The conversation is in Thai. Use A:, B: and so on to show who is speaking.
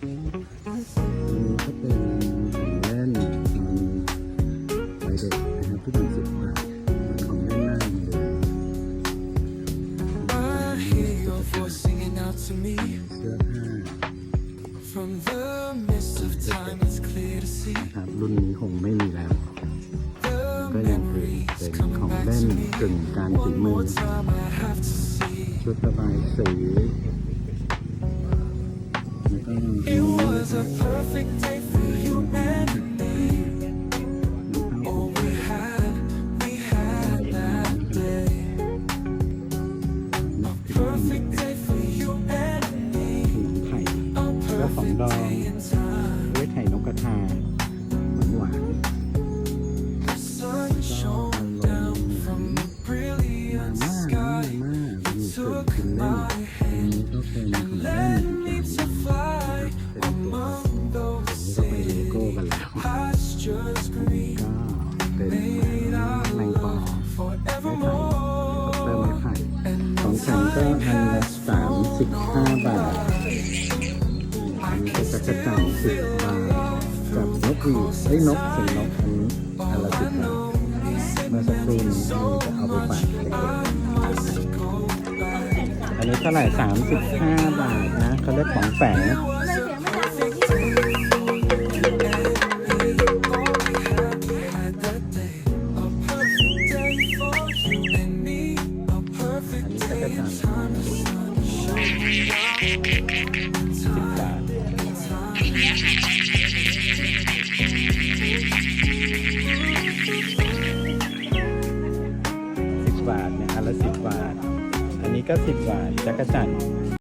A: อันนี้ก็เป็นของเล่นตอนวัยเด็กนะครับที่เป็นสิบบาทของเล่นหน้าโรงเรียน
B: I hear your voice singing out to me
A: เสื้อผ้า
B: from the mist of time. It's clear to see
A: ครับรุ่นนี้คงไม่มีแล้ว
B: the
A: ก็ยังคือ
B: memories
A: เป็น
B: come
A: ของ
B: back
A: เล่น
B: to me.
A: กึ่งการฝี
B: One
A: มือ
B: more time, I have to see.
A: ชุดระบายสี
B: It was a perfect day for you and me. Oh, we had, we had that day. A perfect day for you and me.
A: ขนมไข่
B: A
A: แล้วของ
B: perfect
A: ดอง
B: day in time.
A: ไว้ไข่นกกระทาหวาน
B: The sun shone down from the
A: ๆ
B: brilliant
A: มาม่า
B: sky.
A: มาม่ามีเครื่อง
B: Took
A: กินเล่น
B: my
A: อัน
B: hand
A: นี้ก็เป็นของ
B: and
A: เล่น
B: led
A: ก็เป็น
B: Made our
A: แมงปอ
B: love
A: ไม้ไผ่คร์
B: forevermore.
A: ไม้ไผ่
B: And
A: ของแข็งก็อันละสามสิบห้าบาทอันนี้ก็จักรจันทร์สิบบาทกับนกหวีดเอ้นกสีนกอันนี้อันละสิบบาทเมื่อสักครู่นี้อันนี้จะเอาไปฝากเด็กๆอันนี้เท่าไหร่สามสิบห้าบาทนะเขาเรียกของแฝง อันนี้กร
B: day
A: จัน
B: in
A: ทร์
B: time. The sun shone
A: สิบบาทสิบบาทเนี่ยอันละสิบบาท อันนี้ก็สิบบาทจักรจันทร์